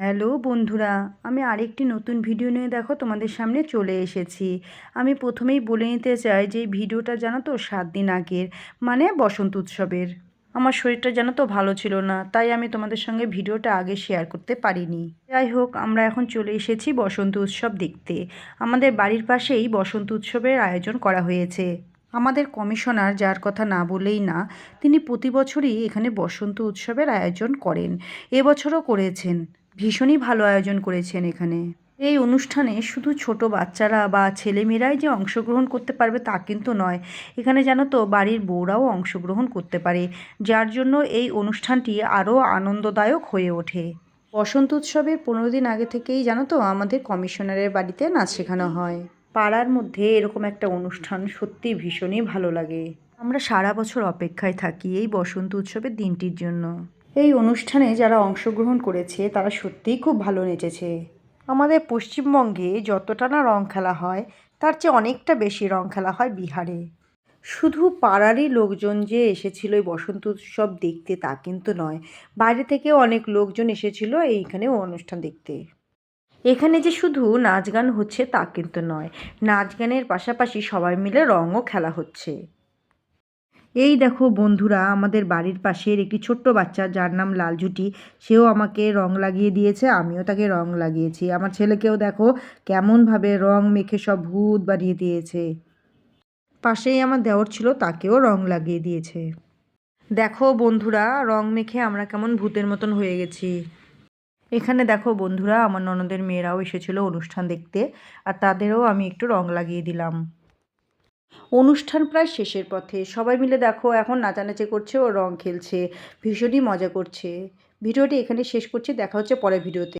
Hello বন্ধুরা, আমি আরেকটি নতুন ভিডিও নিয়ে দেখো তোমাদের সামনে চলে এসেছি। আমি প্রথমেই বলে নিতে চাই যে ভিডিওটা জানো তো সাত দিন আগের মানে বসন্ত উৎসবের। আমার শরীরটা জানো তো ভালো ছিল না, তাই আমি তোমাদের সঙ্গে ভিডিওটা আগে শেয়ার করতে পারিনি। যাই হোক, আমরা এখন চলে এসেছি বসন্ত উৎসব দেখতে। আমাদের বাড়ির পাশেই বসন্ত উৎসবের আয়োজন করা হয়েছে। আমাদের কমিশনার, যার কথা না বলেই না, তিনি প্রতি বছরই এখানে বসন্ত উৎসবের আয়োজন করেন। এবছরও করেছেন। ভীষণই ভালো আয়োজন করেছেন এখানে। এই অনুষ্ঠানে শুধু ছোট বাচ্চারা বা ছেলেমেয়েরাই যে অংশগ্রহণ করতে পারবে তা কিন্তু নয়, এখানে জানো তো বাড়ির বউরাও অংশগ্রহণ করতে পারে, যার জন্য এই অনুষ্ঠানটি আরও আনন্দদায়ক হয়ে ওঠে। বসন্ত উৎসবের পনেরো দিন আগে থেকেই জানো তো আমাদের কমিশনারের বাড়িতে নাচ শেখানো হয়। পাড়ার মধ্যে এরকম একটা অনুষ্ঠান সত্যি ভীষণই ভালো লাগে। আমরা সারা বছর অপেক্ষায় থাকি এই বসন্ত উৎসবের দিনটির জন্য। এই অনুষ্ঠানে যারা অংশগ্রহণ করেছে, তারা সত্যিই খুব ভালো নেচেছে। আমাদের পশ্চিমবঙ্গে যতটা না রং খেলা হয়, তার চেয়ে অনেকটা বেশি রং খেলা হয় বিহারে। শুধু পাড়ারই লোকজন যে এসেছিল এই বসন্ত উৎসব দেখতে, তা কিন্তু নয়। বাইরে থেকেও অনেক লোকজন এসেছিল এইখানে অনুষ্ঠান দেখতে। এখানে যে শুধু নাচ গান হচ্ছে, তা কিন্তু নয়। নাচ গানের পাশাপাশি সবাই মিলে রঙও খেলা হচ্ছে। এই দেখো বন্ধুরা, আমাদের বাড়ির পাশের একটি ছোট্ট বাচ্চা, যার নাম লালজুটি সেও আমাকে রং লাগিয়ে দিয়েছে, আমিও তাকে রং লাগিয়েছি। আমার ছেলেকেও দেখো কেমনভাবে রং মেখে সব ভূত বানিয়ে দিয়েছে। পাশেই আমার দেওর ছিল, তাকেও রং লাগিয়ে দিয়েছে। দেখো বন্ধুরা, রং মেখে আমরা কেমন ভূতের মতন হয়ে গেছি। এখানে দেখো বন্ধুরা, আমার ননদের মেয়েরাও এসেছিল অনুষ্ঠান দেখতে, আর তাদেরও আমি একটু রং লাগিয়ে দিলাম। অনুষ্ঠান প্রায় শেষের পথে। সবাই মিলে দেখো, এখন নাচানাচি করছে ও রং খেলছে। ভীষণই মজা করছে। ভিডিওটি এখানে শেষ করছি। দেখা হচ্ছে পরের ভিডিওতে।